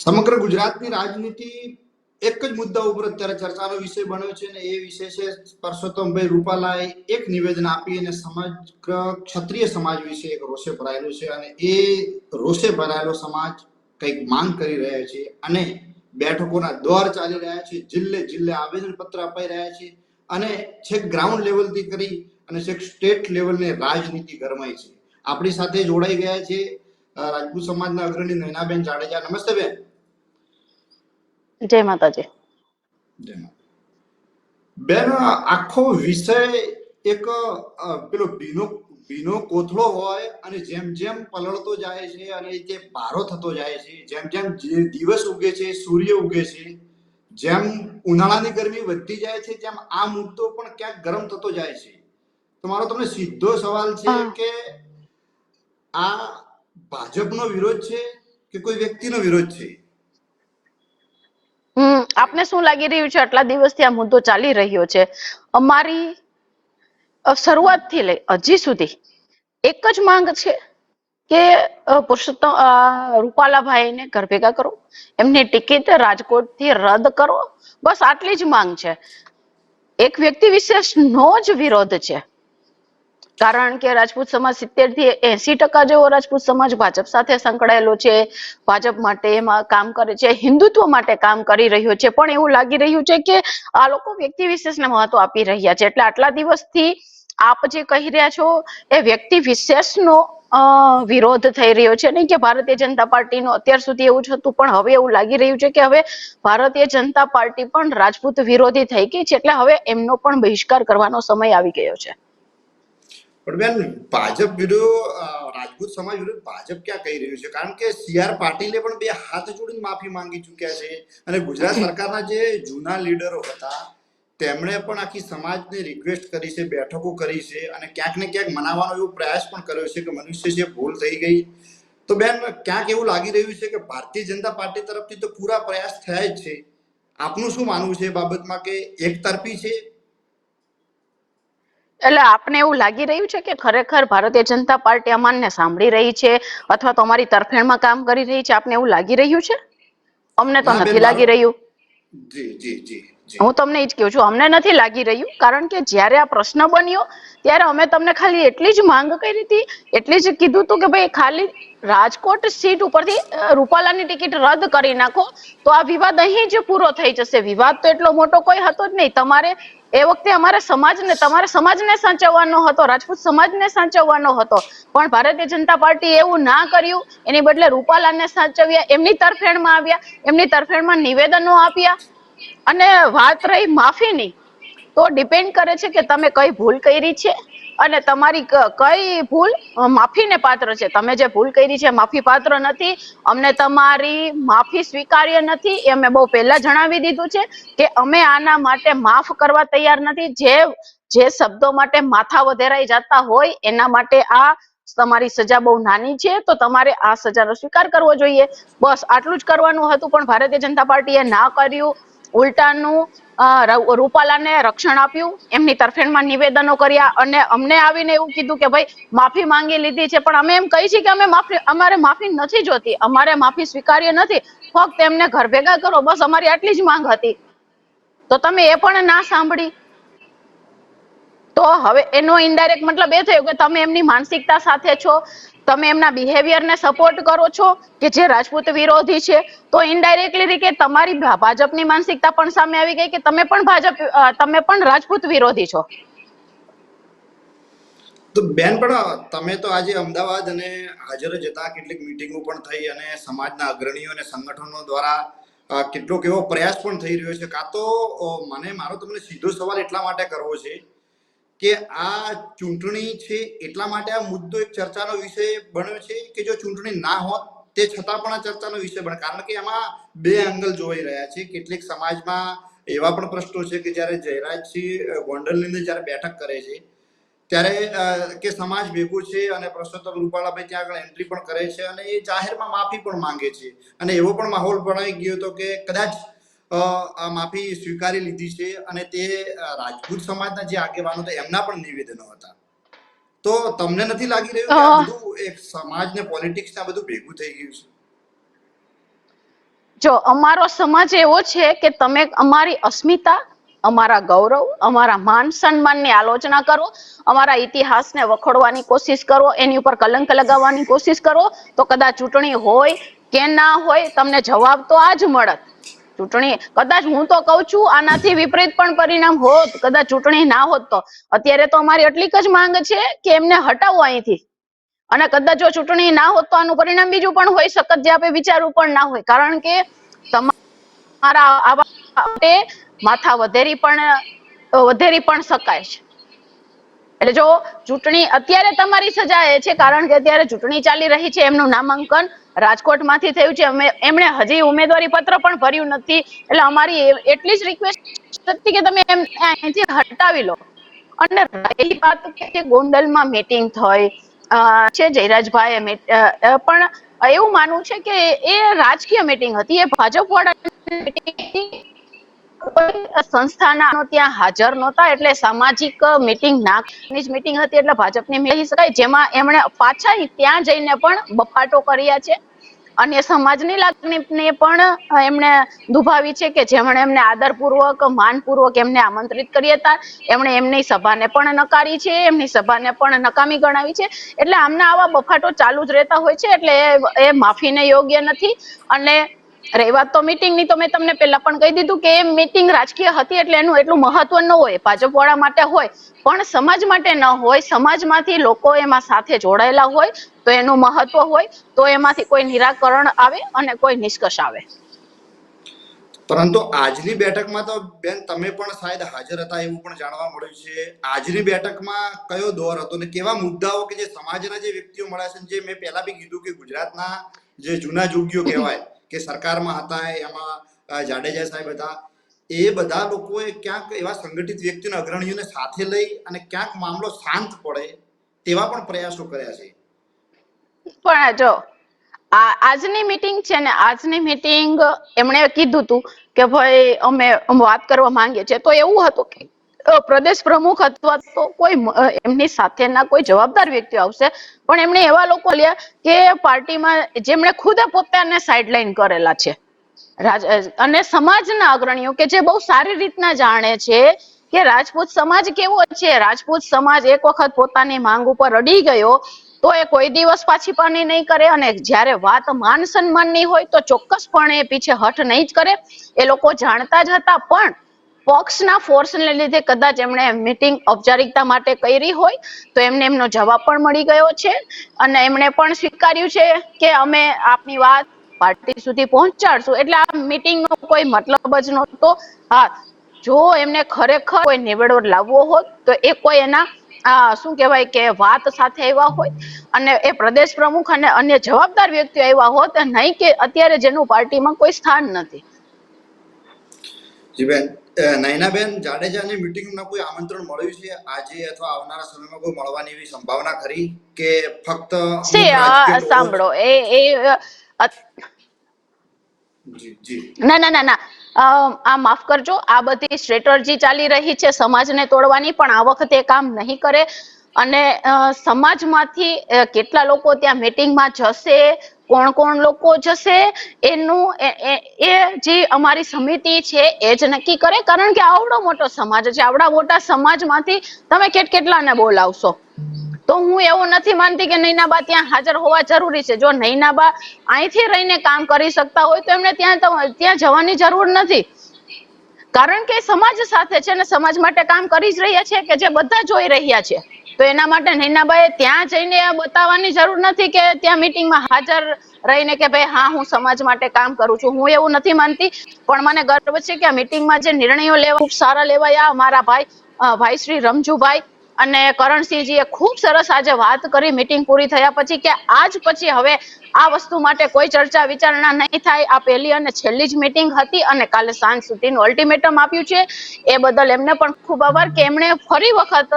સમગ્ર ગુજરાતની રાજનીતિ એક જ મુદ્દા ઉપર અત્યારે ચર્ચાનો વિષય બન્યો છે અને એ વિષય છે પરસોત્તમભાઈ રૂપાલાએ એક નિવેદન આપી અને સમગ્ર ક્ષત્રિય સમાજ વિશે એક રોષે ભરાયેલો છે અને એ રોષે ભરાયેલો સમાજ કંઈક માંગ કરી રહ્યા છે અને બેઠકોના દોર ચાલી રહ્યા છે, જિલ્લે જિલ્લે આવેદન પત્ર અપાઈ રહ્યા છે અને છેક ગ્રાઉન્ડ લેવલથી કરી અને છેક સ્ટેટ લેવલની રાજનીતિ ગરમાઈ છે. આપણી સાથે જોડાઈ ગયા છે રાજપૂત સમાજના અગ્રણી નૈનાબેન જાડેજા. નમસ્તે બેન. જય માતાજી. બેન આખો વિષય એક પેલો ભીનો ભીનો કોથળો હોય અને જેમ જેમ પલળતો જાય છે અને જે પારો થતો જાય છે જેમ જેમ દિવસ ઉગે છે સૂર્ય ઉગે છે જેમ ઉનાળાની ગરમી વધતી જાય છે જેમ આ મુદ્દો પણ ક્યાંક ગરમ થતો જાય છે. તમારો તમને સીધો સવાલ છે કે આ ભાજપનો વિરોધ છે કે કોઈ વ્યક્તિનો વિરોધ છે? હમ, આપને શું લાગી રહ્યું છે? આટલા દિવસથી આ મુદ્દો ચાલી રહ્યો છે. અમારી શરૂઆતથી લઈ, હજી સુધી એક જ માંગ છે કે પુરુષોત્તમ રૂપાલાભાઈને ઘર ભેગા કરો. એમની ટિકિટ રાજકોટથી રદ કરો. બસ આટલી જ માંગ છે. એક વ્યક્તિ વિશેષનો જ વિરોધ છે. કારણ કે રાજપૂત સમાજ સિત્તેરથી એસી ટકા જેવો રાજપૂત સમાજ ભાજપ સાથે સંકળાયેલો છે. ભાજપ માટે એમાં કામ કરે છે, હિન્દુત્વ માટે કામ કરી રહ્યો છે. પણ એવું લાગી રહ્યું છે કે આ લોકો વ્યક્તિ વિશેષને મહત્વ આપી રહ્યા છે. એટલે આટલા દિવસથી આપ જે કહી રહ્યા છો એ વ્યક્તિ વિશેષનો વિરોધ થઈ રહ્યો છે. નહીં કે ભારતીય જનતા પાર્ટીનો અત્યાર સુધી એવું જ હતું, પણ હવે એવું લાગી રહ્યું છે કે હવે ભારતીય જનતા પાર્ટી પણ રાજપૂત વિરોધી થઈ ગઈ છે. એટલે હવે એમનો પણ બહિષ્કાર કરવાનો સમય આવી ગયો છે. પણ બેન, ભાજપ વિરુદ્ધ રાજપૂત સમાજ વિરુદ્ધ ભાજપ ક્યાં કહી રહ્યું છે? કારણ કે સી આર પાટીલે પણ બે હાથ જોડીને માફી માંગી ચૂક્યા છે. અને ગુજરાત સરકારના જે જૂના લીડરો હતા, તેમણે પણ આખી સમાજને રિક્વેસ્ટ કરી છે, બેઠકો કરી છે અને ક્યાંક ને ક્યાંક મનાવવાનો એવો પ્રયાસ પણ કર્યો છે કે મનુષ્ય છે ભૂલ થઈ ગઈ. તો બેન, ક્યાંક એવું લાગી રહ્યું છે કે ભારતીય જનતા પાર્ટી તરફથી તો પૂરા પ્રયાસ થયા જ છે. આપનું શું માનવું છે એ બાબતમાં કે એક તરફી છે એટલે આપને એવું લાગી રહ્યું છે કે ખરેખર ભારતીય જનતા પાર્ટી અમારને સાંભળી રહી છે અથવા તો અમારી તરફેણમાં કામ કરી રહી છે? આપને એવું લાગી રહ્યું છે? અમને તો નથી લાગી રહ્યું. જી જી જી. હું તમને એ જ કહું છું, અમને નથી લાગી રહ્યું, કારણ કે જ્યારે આ પ્રશ્ન બન્યો, ત્યારે અમે તમને ખાલી એટલી જ માંગ કરી હતી, એટલી જ કીધું હતું કે ભાઈ ખાલી રાજકોટ સીટ ઉપરથી રૂપાલાની ટિકિટ રદ કરી નાખો, તો આ વિવાદ અહીં જ પૂરો થઈ જશે. વિવાદ તો એટલો મોટો કોઈ હતો જ નહીં. તમારે એ વખતે અમારે સમાજને, તમારે સમાજને સાચવવાનો હતો, રાજપૂત સમાજને સાચવવાનો હતો. પણ ભારતીય જનતા પાર્ટી એવું ના કર્યું. એની બદલે રૂપાલાને સાચવ્યા, એમની તરફેણમાં આવ્યા, એમની તરફેણમાં નિવેદનો આપ્યા. અને વાત રહી માફીની તો ડિપેન્ડ કરે છે કે તમે કઈ ભૂલ કરી છે અને તમારી કઈ ભૂલ માફીને પાત્ર છે. તમે જે ભૂલ કરી છે માફી પાત્ર નથી. અમને તમારી માફી સ્વીકાર્ય નથી. એ અમે બહુ પહેલા જણાવી દીધું છે કે અમે આના માટે માફ કરવા તૈયાર નથી. જે જે શબ્દો માટે માથા વધેરાઈ જતા હોય, એના માટે આ તમારી સજા બહુ નાની છે. તો તમારે આ સજાનો સ્વીકાર કરવો જોઈએ. બસ આટલું જ કરવાનું હતું, પણ ભારતીય જનતા પાર્ટીએ ના કર્યું. ઉલટાનું રૂપાલાને રક્ષણ આપ્યું, એમની તરફેણમાં નિવેદનો કર્યા અને અમને આવીને એવું કીધું કે ભાઈ, માફી માંગી લીધી છે, પણ અમે એમ કહી છીએ કે અમે માફી, અમારે માફી નથી જોતી અમારે માફી સ્વીકાર્ય નથી, ફક્ત એમને ઘર ભેગા કરો, બસ અમારી આટલી જ માંગ હતી. તો તમે એ પણ ના સાંભળી. તો હવે એનો ઇનડાયરેક્ટ મતલબ એ થયો કે તમે એમની માનસિકતા સાથે છો, તમે એમના બિહેવિયરને સપોર્ટ કરો છો, કે જે રાજપૂત વિરોધી છે, તો ઇનડાયરેક્ટલી રીતે તમારી ભાજપની માનસિકતા પણ સામે આવી ગઈ કે તમે પણ ભાજપ તમે પણ રાજપૂત વિરોધી છો? તો બેન પણ, તમે તો આજે અમદાવાદ અને હાજર જ હતા, કેટલીક મીટિંગો પણ થઈ અને સમાજના અગ્રણીઓ અને સંગઠનો દ્વારા કેટલો એવો પ્રયાસ પણ થઈ રહ્યો છે. કાં તો મને, મારો તમને સીધો સવાલ એટલા માટે કરવો છે કે આ ચૂંટણી છે એટલા માટે આ મુદ્દો એક ચર્ચાનો વિષય બન્યો છે કે જો ચૂંટણી ના હોત તે છતાં પણ આ ચર્ચાનો વિષય બને. કારણ કે એમાં બે એંગલ જોઈ રહ્યા છે. કેટલીક સમાજમાં એવા પણ પ્રશ્નો છે કે જ્યારે જયરાજસિંહ ગોંડલની અંદર જ્યારે બેઠક કરે છે, ત્યારે કે સમાજ ભેગું છે અને પુરુષોત્તમ રૂપાલાભાઈ ત્યાં આગળ એન્ટ્રી પણ કરે છે અને એ જાહેરમાં માફી પણ માંગે છે. અને એવો પણ માહોલ બનાવી ગયો હતો કે કદાચ આ માફી સ્વીકારી લીધી છે અને તે રાજપૂત સમાજના જે આગેવાનો હતા એમના પણ નિવેદનો હતા. તો તમને નથી લાગી રહ્યું કે આ બધું એક સમાજ ને પોલિટિક્સ ને બધું ભેગું થઈ ગયું છે? જો અમારો સમાજ એવો છે કે તમે અમારી અસ્મિતા અમારા ગૌરવ અમારા માન સન્માનની આલોચના કરો અમારા ઇતિહાસને વખોડવાની કોશિશ કરો એની ઉપર કલંક લગાવવાની કોશિશ કરો તો કદાચ ચૂંટણી હોય કે ના હોય તમને જવાબ તો આ જ મળત. ચૂંટણી કદાચ હું તો કઉ છું, આનાથી વિપરીત પણ પરિણામ હોત, કદાચ ચૂંટણી ના હોત તો. અત્યારે તો અમારી એટલી જ માંગ છે કે એમને હટાવો અહીંથી. અને કદાચ જો ચૂંટણી ના હોત તો આનું પરિણામ બીજું પણ હોઈ શકત, જે આપણે વિચારવું પણ ના હોય. કારણ કે તમારા આવા માથા વધેરી પણ વધેરી પણ શકાય છે. એટલે જો ચૂંટણી અત્યારે તમારી સજા એ છે, કારણ કે અત્યારે ચૂંટણી ચાલી રહી છે, એમનું નામાંકન રાજકોટમાંથી થયું છે. અમે, એમણે હજી ઉમેદવારી પત્ર પણ ભર્યું નથી. એટલે અમારી એટલી જ રિક્વેસ્ટ હતી કે તમે એમ અહીંથી હટાવી લો. અને રહી વાત કે ગોંડલમાં મીટિંગ થઈ છે જયરાજભાઈ પણ એવું માનવું છે કે એ રાજકીય મીટિંગ હતી. એ ભાજપ વાળા મીટિંગ કોઈ સંસ્થાના ત્યાં હાજર નહોતા એટલે સામાજિક મીટિંગ ના જ મીટિંગ હતી એટલે ભાજપની મેળવી શકાય જેમાં એમણે પાછા ત્યાં જઈને પણ બફાટો કર્યા છે. અને સમાજની લાગણીને પણ એમણે દુભાવી છે કે જેમણે એમને આદરપૂર્વક, માનપૂર્વક એમને આમંત્રિત કર્યા હતા. એમણે એમની સભાને પણ નકારી છે, એમની સભાને પણ નકામી ગણાવી છે. એટલે આમના આવા બફાટો ચાલુ જ રહેતા હોય છે એટલે એ માફીને યોગ્ય નથી. અને રહી વાત તો મીટિંગની તો મેં તમને પહેલા પણ કહી દીધું કે મીટિંગ રાજકીય હતી એટલે એનું એટલું મહત્વ ન હોય. ભાજપ વાળા માટે હોય, પણ સમાજ માટે ન હોય, સમાજમાંથી લોકો એમાં સાથે જોડાયેલા હોય, તો એનું મહત્વ હોય, તો એમાંથી કોઈ નિરાકરણ આવે અને કોઈ નિષ્કર્ષ આવે. પરંતુ આજની બેઠકમાં તો બેન તમે પણ શાયદ હાજર હતા એવું પણ જાણવા મળ્યું છે. આજની બેઠકમાં કયો દોર હતો ને કેવા મુદ્દાઓ કે જે સમાજના જે વ્યક્તિઓ મળ્યા છે જે મેં પહેલા બી કીધું કે ગુજરાતના જે જૂના જોગીઓ કહેવાય કે સરકારમાં હતા એમાં જાડેજા સાહેબ હતા. એ બધા લોકોએ ક્યાંક એવા સંગઠિત વ્યક્તિઓને, અગ્રણીઓને સાથે લઈ અને ક્યાંક મામલો શાંત પડે તેવા પણ પ્રયાસો કર્યા છે. પણ જો, આ, આજની મીટિંગ છે ને, આજની મીટિંગ એમણે કીધું હતું કે ભાઈ અમે વાત કરવા માંગીએ છીએ. તો એવું હતું કે પ્રદેશ પ્રમુખ અથવા તો કોઈ એમની સાથેના કોઈ જવાબદાર વ્યક્તિ આવશે, પણ એમણે એવા લોકો લ્યા કે પાર્ટીમાં જેમણે ખુદે પોતાને સાઇડલાઇન કરેલા છે. અને સમાજના અગ્રણીઓ કે જે બહુ સારી રીતના જાણે છે કે રાજપૂત સમાજ કેવો છે, રાજપૂત સમાજ એક વખત પોતાની માંગ ઉપર અડી ગયો, તો એ કોઈ દિવસ પાછી પાની નહીં કરે અને જ્યારે વાત માન સન્માનની હોય તો ચોક્કસપણે પીછે હઠ નહીં જ કરે. એ લોકો જાણતા જ હતા, પણ પક્ષના ફોર્સને લીધે કદાચ એમણે મીટિંગ ઔપચારિકતા માટે કરી હોય તો એમને એમનો જવાબ પણ મળી ગયો છે. અને એમણે પણ સ્વીકાર્યું છે કે અમે આપની વાત પાર્ટી સુધી પહોંચાડશું. એટલે આ મીટિંગનો કોઈ મતલબ જ નહોતો. હા જો એમને ખરેખર કોઈ નિવેડો લાવવો હોત તો એ કોઈ એના શું કહેવાય કે વાત સાથે આવ્યા હોય. અને એ પ્રદેશ પ્રમુખ અને અન્ય જવાબદાર વ્યક્તિઓ આવ્યા હોત નહીં કે અત્યારે જેનું પાર્ટીમાં કોઈ સ્થાન નથી. જી બેન અ, નયનાબેન જાડેજાને મીટિંગમાં કોઈ આમંત્રણ મળ્યું છે? આજે અથવા આવનારા સમયમાં કોઈ મળવાની એવી સંભાવના ખરી કે ફક્ત સાંભળો. એ એ ના ના ના ના. આ માફ કરજો. આ બધી સ્ટ્રેટર્જી ચાલી રહી છે સમાજને તોડવાની પણ આ વખતે કામ નહીં કરે. અને સમાજમાંથી કેટલા લોકો ત્યાં મીટિંગમાં જશે? કોણ કોણ લોકો જશે, એનું એ- જે અમારી સમિતિ છે એ જ નક્કી કરે. કારણ કે આવડો મોટો સમાજ છે. આવડા મોટા સમાજમાંથી તમે કેટ કેટલાને બોલાવશો? તો હું એવું નથી માનતી કે નૈનાબા ત્યાં હાજર હોવા જરૂરી છે. જો નૈનાબા અહીંથી રહીને કામ કરી શકતા હોય તો એમને ત્યાં ત્યાં જવાની જરૂર નથી. કારણ કે સમાજ સાથે છે ને સમાજ માટે કામ કરી જ રહ્યા છે કે જે બધા જોઈ રહ્યા છે. તો એના માટે નૈનાબાએ ત્યાં જઈને બતાવવાની જરૂર નથી કે ત્યાં મીટિંગમાં હાજર રહીને કે ભાઈ, હા, હું સમાજ માટે કામ કરું છું. હું એવું નથી માનતી. પણ મને ગર્વ છે કે આ મીટિંગમાં જે નિર્ણયો લેવા ખૂબ સારા લેવાયા અમારા ભાઈ ભાઈ શ્રી રમજુભાઈ અને કરણસિંહજીએ ખૂબ સરસ આજે વાત કરી મીટિંગ પૂરી થયા પછી કે આજ પછી હવે આ વસ્તુ માટે કોઈ ચર્ચા વિચારણા નહીં થાય. આ પહેલી અને છેલ્લી જ મીટિંગ હતી અને કાલે સાંજ સુધીનું અલ્ટિમેટમ આપ્યું છે. એ બદલ એમને પણ ખૂબ આભાર કે એમણે ફરી વખત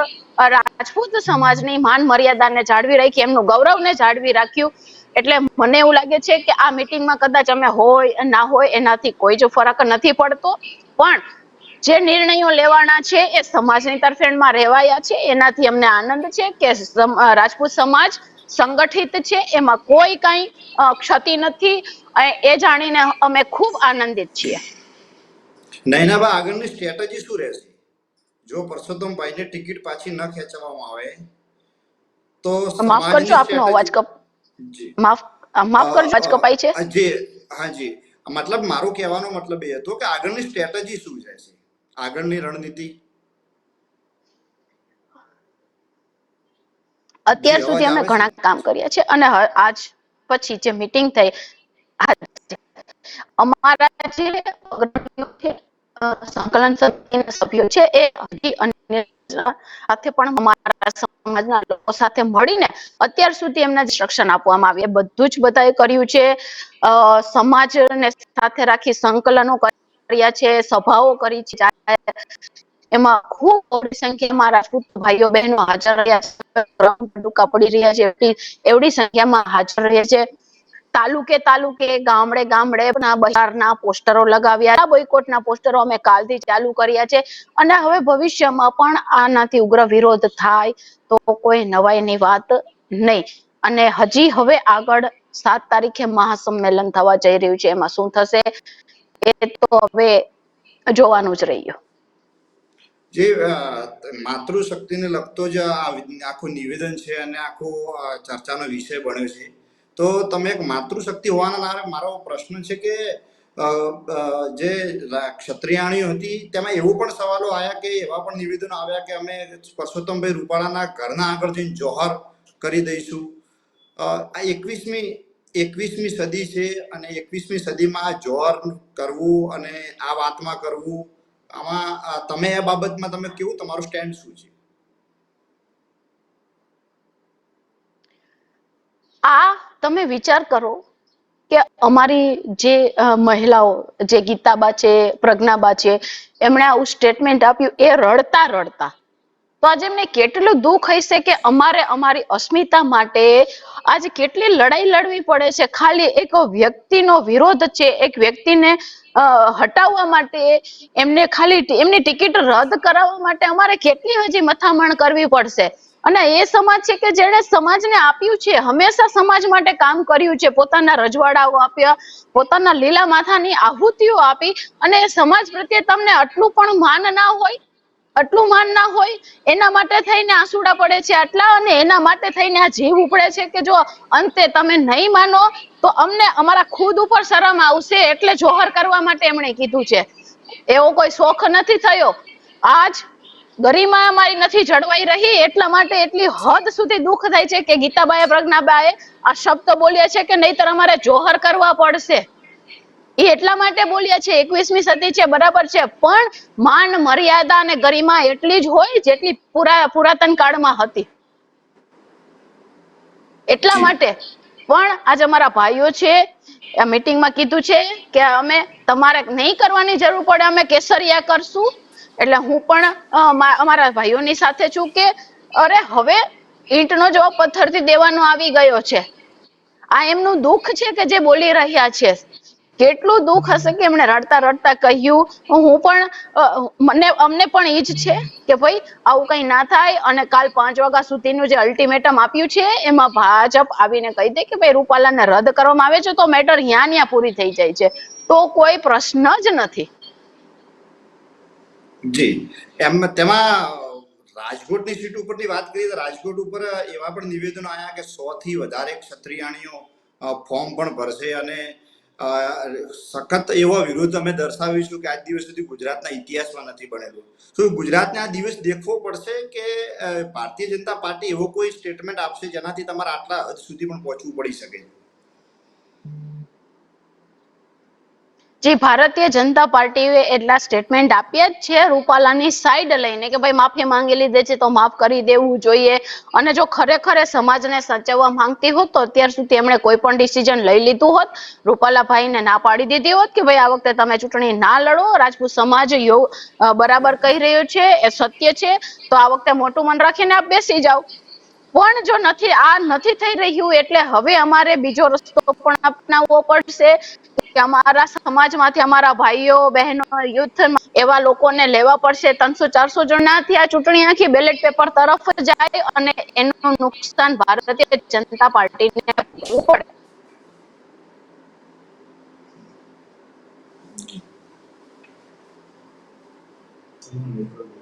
રાજપૂત સમાજની માન મર્યાદાને જાળવી રાખી, એમનું ગૌરવને જાળવી રાખ્યું. એટલે મને એવું લાગે છે કે આ મિટિંગમાં કદાચ અમે હોય ના હોય, એનાથી કોઈ જ ફરક નથી પડતો. પણ જે નિર્ણયો લેવાના છે એ સમાજની તરફેણમાં રહેવાયા છે. એનાથી અમને આનંદ છે કે રાજપૂત સમાજ સંગઠિત છે. એમાં કોઈ કઈ ક્ષતિ નથી. એ જાણીને અમે ખૂબ આનંદિત છીએ. નયનાબા, આગળની સ્ટ્રેટેજી શું રહેશે? જો પરસોત્તમભાઈને ટિકિટ પાછી ન ખેંચવામાં આવે તો માફ કરજો આપનો અવાજ કપ માફ માફ કરજો અવાજ કપાય છે? જી હા જી. મતલબ મારો કહેવાનો મતલબ એ હતો કે આગળની સ્ટ્રેટેજી શું છે? આગળની રણનીતિ. અત્યાર સુધી અમે ઘણા કામ કર્યા છે અને આજ પછી જે મીટિંગ થઈ અમારા જે સંકલન સમિતિના સભ્યો છે એ હજી અન્ય સાથે પણ અમારા સમાજના લોકો સાથે મળીને અત્યાર સુધી એમને ઇન્સ્ટ્રક્શન આપવામાં આવી. બધું જ બધાએ કર્યું છે. સમાજને સાથે રાખી સંકલનો કર્યા છે, સભાઓ કરી છે. એમાં ખૂબ મોટી સંખ્યામાં રાજપૂત ભાઈઓ બહેનો હાજર રહ્યા છે. પડી રહ્યા છે. એવડી સંખ્યામાં હાજર રહ્યા છે. તાલુકે તાલુકે, ગામડે ગામડે બહારના પોસ્ટરો લગાવ્યા. બોયકોટના પોસ્ટરો અમે કાલથી ચાલુ કર્યા છે અને હવે ભવિષ્યમાં પણ આનાથી ઉગ્ર વિરોધ થાય તો કોઈ નવાઈની વાત નહીં. અને હજી હવે આગળ સાત તારીખે મહાસંમેલન થવા જઈ રહ્યું છે. એમાં શું થશે એ તો હવે જોવાનું જ રહ્યું. જે માતૃશક્તિને લગતો જ આખું નિવેદન છે અને આખો ચર્ચાનો વિષય બન્યો છે. તો તમે એક માતૃશક્તિ હોવાના નારે મારો પ્રશ્ન છે કે જે ક્ષત્રિયાણીઓ હતી, તેમાં એવું પણ સવાલો આવ્યા કે, એવા પણ નિવેદનો આવ્યા કે અમે પરસોત્તમભાઈ રૂપાલાના ઘરના આગળ જઈને જોહર કરી દઈશું. આ એકવીસમી એકવીસમી સદી છે અને એકવીસમી સદીમાં આ જોહર કરવું અને આ વાતમાં કરવું, આમાં તમે આ બાબતમાં તમે કેવું, તમારું સ્ટેન્ડ શું છે? આ તમે વિચાર કરો કે અમારી જે મહિલાઓ, જે ગીતાબા છે, પ્રજ્ઞાબા છે, એમણે આવું સ્ટેટમેન્ટ આપ્યું, એ રડતા રડતા. તો આજે એમને કેટલું દુઃખ હશે કે અમારે અમારી અસ્મિતા માટે આજે કેટલી લડાઈ લડવી પડે છે? ખાલી એક વ્યક્તિનો વિરોધ છે, એક વ્યક્તિને હટાવવા માટે, એમને ખાલી એમની ટિકિટ રદ કરાવવા માટે અમારે કેટલી હજી મથામણ કરવી પડશે? અને એ સમાજ છે કે જેણે સમાજને આપ્યું છે, હંમેશા સમાજ માટે કામ કર્યું છે, પોતાના રજવાડાઓ આપ્યા, પોતાના લીલા માથાની આહુતિઓ આપી અને એ સમાજ પ્રત્યે તમને આટલું પણ માન ના હોય, આટલું માન ના હોય, એના માટે થઈને આંસુડા પડે છે આટલા અને એના માટે થઈને આ જીવ ઉપડે છે કે જો અંતે તમે નહીં માનો, તો અમને અમારા ખુદ ઉપર શરમ આવશે એટલે જોહર કરવા માટે એમણે કીધું છે. એવો કોઈ શોખ નથી થયો. આજ ગરિમા અમારી નથી જળવાઈ રહી, એટલા માટે એટલી હદ સુધી દુઃખ થાય છે કે ગીતાબાએ પ્રજ્ઞાબાએ આ શબ્દ બોલ્યા છે કે નહીતર અમારે જોહર કરવા પડશે. એ એટલા માટે બોલ્યા છે, એકવીસમી સદી છે, બરાબર છે, પણ માન, મર્યાદા અને ગરિમા એટલી જ હોય જેટલી પુરા, પુરાતન કાળમાં હતી. એટલા માટે પણ આજે અમારા ભાઈઓ છે, આ મીટિંગમાં કીધું છે કે અમે તમારે નહીં કરવાની જરૂર પડે, અમે કેસરિયા કરશું. એટલે હું પણ અમારા ભાઈઓની સાથે છું કે, અરે હવે ઈંટનો જવાબ પથ્થરથી દેવાનો આવી ગયો છે. આ એમનું દુઃખ છે કે જે બોલી રહ્યા છે? કેટલું દુઃખ હશે કે એમણે રડતા રડતા કહ્યું? હું પણ મને, અમને પણ ઈજ છે કે ભાઈ, આવું કંઈ ના થાય અને કાલ પાંચ વાગ્યા સુધીનું જે અલ્ટિમેટમ આપ્યું છે, એમાં ભાજપ આવીને કહી દે કે ભાઈ, રૂપાલાને રદ કરવામાં આવે છે, તો મેટર ન્યા ન્યા પૂરી થઈ જાય છે. તો કોઈ પ્રશ્ન જ નથી. જી. એમ તેમાં રાજકોટની સીટ ઉપરની વાત કરીએ તો રાજકોટ ઉપર એવા પણ નિવેદનો આવ્યા કે સો થી વધારે ક્ષત્રિયાણીઓ ફોર્મ પણ ભરશે અને સખત એવો વિરોધ અમે દર્શાવીશું કે આજ દિવસ સુધી ગુજરાતના ઇતિહાસમાં નથી બનેલું. શું ગુજરાતને આ દિવસ દેખવો પડશે કે ભારતીય જનતા પાર્ટી એવો કોઈ સ્ટેટમેન્ટ આપશે જેનાથી તમારે આટલા હદ સુધી પણ પહોંચવું પડી શકે. જે ભારતીય જનતા પાર્ટીએ એટલા સ્ટેટમેન્ટ આપ્યા જ છે રૂપાલાની સાઈડ લઈને કે ભાઈ માફી માંગી લીધે છે તો માફ કરી દેવું જોઈએ. અને જો ખરેખર સમાજને સાચવવા માંગતી હોત તો અત્યાર સુધી એમણે કોઈ પણ ડિસિઝન લઈ લીધું હોત. રૂપાલાભાઈને ના પાડી દીધી હોત કે ભાઈ આ વખતે તમે ચૂંટણી ના લડો. રાજપૂત સમાજ બરાબર કહી રહ્યો છે, એ સત્ય છે. તો આ વખતે મોટું મન રાખીને આપ બેસી જાઓ. પણ જો નથી, આ નથી થઈ રહ્યું એટલે હવે અમારે બીજો રસ્તો પણ અપનાવવો પડશે. કે અમારા સમાજમાંથી અમારા ભાઈઓ, બહેનો યુથમાં એવા લોકોને લેવા પડશે. ત્રણસો, ચારસો જણાથી આ ચૂંટણી આખી બેલેટ પેપર તરફ જાય અને એનું નુકસાન ભારતીય જનતા પાર્ટીને પડે.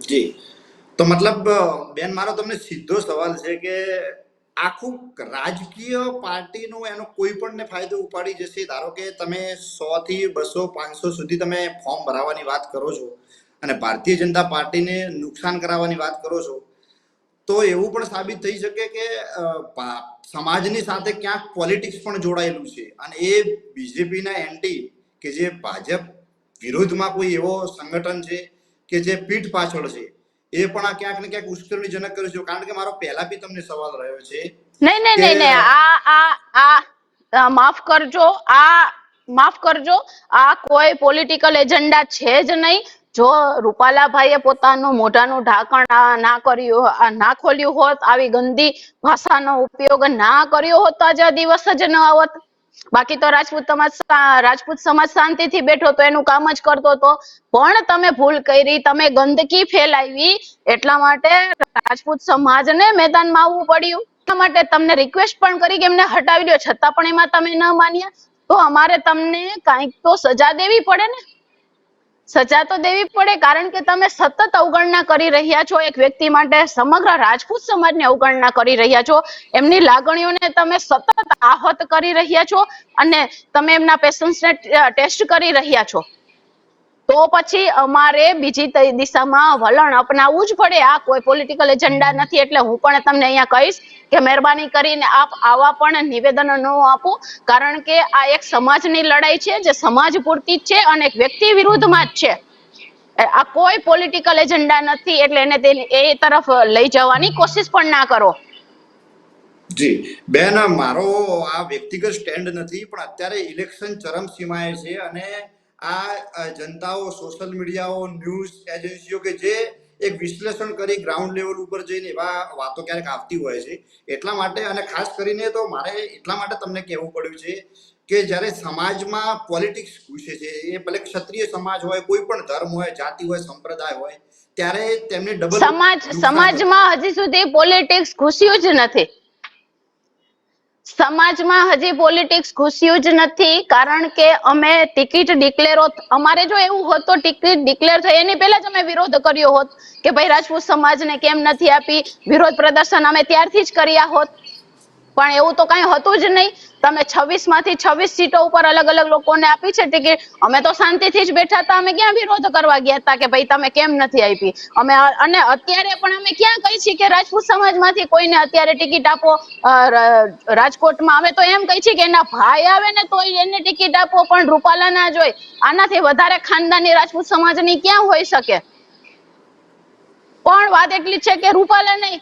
જી. તો મતલબ, બેન, મારો તમને સીધો સવાલ છે કે આખું રાજકીય પાર્ટીનો એનો કોઈ પણને ફાયદો ઉપાડી જશે? ધારો કે તમે સો થી બસો, પાંચસો સુધી તમે ફોર્મ ભરાવાની વાત કરો છો અને ભારતીય જનતા પાર્ટીને નુકસાન કરાવવાની વાત કરો છો, તો એવું પણ સાબિત થઈ શકે કે સમાજની સાથે ક્યાંક પોલિટિક્સ પણ જોડાયેલું છે. અને એ બીજેપીના એન્ટી કે જે ભાજપ વિરોધમાં કોઈ એવો સંગઠન છે કે જે પીઠ પાછળ છે એ પણ આ ક્યાંક ને ક્યાંક ઉશ્કેરણીજનક કર્યું છે. કારણ કે મારો પહેલા બી તમને સવાલ રહ્યો છે નહીં નહીં નહીં નહીં. આ આ આ માફ કરજો. આ માફ કરજો. આ કોઈ પોલિટિકલ એજન્ડા છે જ નહીં. જો રૂપાલાભાઈએ પોતાનું મોઢાનું ઢાંકણ આ ના કર્યું આ ના ખોલ્યું હોત આવી ગંદી ભાષાનો ઉપયોગ ના કર્યો હોત તો આજે આ દિવસ જ ન આવત. બાકી તો રાજપૂત સમાજ રાજપૂત સમાજ શાંતિથી બેઠો તો એનું કામ જ કરતો હતો પણ તમે ભૂલ કરી, તમે ગંદકી ફેલાવી, એટલા માટે રાજપૂત સમાજને મેદાનમાં આવવું પડ્યું. એટલા માટે તમને રિક્વેસ્ટ પણ કરી કે એમને હટાવી દો. છતાં પણ એમાં તમે ન માન્યા. તો અમારે તમને કાંઈક તો સજા દેવી પડે ને. સજા તો દેવી પડે, કારણ કે તમે સતત અવગણના કરી રહ્યા છો. એક વ્યક્તિ માટે સમગ્ર રાજપૂત સમાજની અવગણના કરી રહ્યા છો. એમની લાગણીઓને તમે સતત આહત કરી રહ્યા છો અને તમે એમના પેશન્સને ટેસ્ટ કરી રહ્યા છો. તો પછી અમારે બીજી દિશામાં વલણ અપનાવવું જ પડે. આ કોઈ પોલિટિકલ એજન્ડા નથી એટલે હું પણ તમને અહીંયા કહીશ કે મહેરબાની કરીને આપ આવા પણ નિવેદનો ન આપો. કારણ કે આ એક સમાજની લડાઈ છે, જે સમાજ પૂરતી જ છે અને એક વ્યક્તિ વિરુદ્ધમાં જ છે. આ કોઈ પોલિટિકલ એજન્ડા નથી એટલે એને એ તરફ લઈ જવાની કોશિશ પણ ના કરો. જી. બેન મારો આ વ્યક્તિગત સ્ટેન્ડ નથી, પણ અત્યારે ઇલેક્શન ચરમસીમાએ છે અને આ જનતાઓ સોશિયલ મીડિયાઓ ન્યૂઝ એજન્સીઓ કે જે એક વિશ્લેષણ કરી ગ્રાઉન્ડ લેવલ ઉપર જઈને એવા વાતો ક્યારેક આવતી હોય છે. એટલા માટે અને ખાસ કરીને તો મારે એટલા માટે તમને કહેવું પડ્યું છે કે જ્યારે સમાજમાં પોલિટિક્સ ઘૂસે છે એ ભલે ક્ષત્રિય સમાજ હોય કોઈ પણ ધર્મ હોય જાતિ હોય સંપ્રદાય હોય ત્યારે તેમને ડબલ સમાજ સમાજમાં હજી સુધી પોલિટિક્સ ઘૂસ્યું જ નથી. સમાજમાં હજી પોલિટિક્સ ઘૂસ્યું જ નથી, કારણ કે અમે ટિકિટ ડિક્લેર અમારે જો એવું હોત તો ટિકિટ ડિક્લેર થઈ એની પહેલા જ અમે વિરોધ કર્યો હોત કે ભાઈ રાજપૂત સમાજને કેમ નથી આપી? વિરોધ પ્રદર્શન અમે ત્યારથી જ કર્યા હોત. પણ એવું તો કઈ હતું જ નહીં. તમે છવ્વીસમાંથી છવ્વીસ સીટો ઉપર અલગ અલગ લોકોને આપી છે ટિકિટ. અમે તો શાંતિથી જ બેઠા હતા. અમે ક્યાં વિરોધ કરવા ગયા હતા કે ભાઈ તમે કેમ નથી આપી? અમે અને અત્યારે પણ અમે ક્યાં કહી છીએ કે રાજપૂત સમાજમાંથી કોઈને અત્યારે ટિકિટ આપો? રાજકોટમાં અમે તો એમ કહી છીએ કે એના ભાઈ આવે ને તો એને ટિકિટ આપો, પણ રૂપાલા ના જોઈ આનાથી વધારે ખાનદાની રાજપૂત સમાજની ક્યાં હોઈ શકે? પણ વાત એટલી છે કે રૂપાલા નહીં.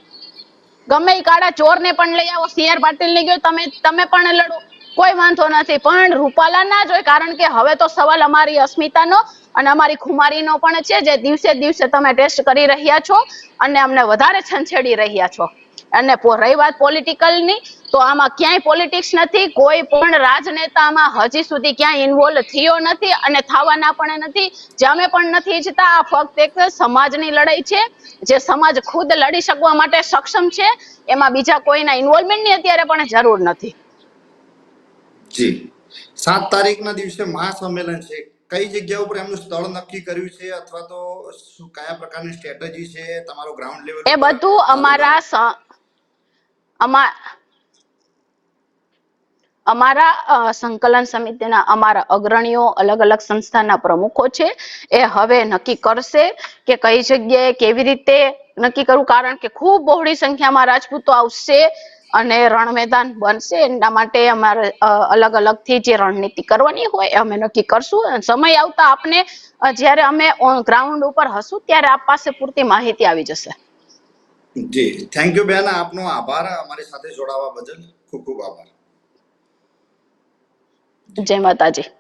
ગમે એ કાળા ચોર ને પણ લઈ આવો સીઆર પાટીલ ને ગયો, તમે તમે પણ લડો. કોઈ વાંધો નથી, પણ રૂપાલા ના જોઈ કારણ કે હવે તો સવાલ અમારી અસ્મિતાનો અને અમારી ખુમારીનો પણ છે, જે દિવસે દિવસે તમે ટેસ્ટ કરી રહ્યા છો અને અમને વધારે છંછેડી રહ્યા છો. અને રહી વાત પોલિટિકલની તો આમાં ક્યાંય પોલિટિક્સ નથી કોઈ પણ રાજનેતામાં હજી સુધી ક્યાંય ઇન્વોલ્વ થયો નથી અને થવાના પણ નથી. જે પણ નથી ઈચ્છતા આ ફક્ત એક સમાજની લડાઈ છે. જે સમાજ ખુદ લડી શકવા માટે સક્ષમ છે. એમાં બીજા કોઈના ઇન્વોલ્વમેન્ટની અત્યારે પણ જરૂર નથી. જી. સાત તારીખના દિવસે મહાસંમેલન છે. કઈ જગ્યા ઉપર એમનું સ્થળ નક્કી કર્યું છે? અથવા તો શું કયા પ્રકારની સ્ટ્રેટેજી છે? તમારો ગ્રાઉન્ડ લેવલ એ બધું અમારા સ- અમા- અમારા સંકલન સમિતિના અમારા અગ્રણીઓ, અલગ અલગ સંસ્થાના પ્રમુખો છે, એ હવે નક્કી કરશે કે કઈ જગ્યાએ કેવી રીતે નક્કી કરવું. કારણ કે ખૂબ બહોળી સંખ્યામાં રાજપૂતો આવશે અને રણ મેદાન બનશે. એના માટે અમારે અલગ અલગથી જે રણનીતિ કરવાની હોય, અમે નક્કી કરશું. સમય આવતા આપને જ્યારે અમે ગ્રાઉન્ડ ઉપર હશું, ત્યારે આપ પાસે પૂરતી માહિતી આવી જશે. જી. થેન્ક યુ બેન. આપનો આભાર અમારી સાથે જોડાવા બદલ. ખૂબ ખૂબ આભાર. જય માતાજી.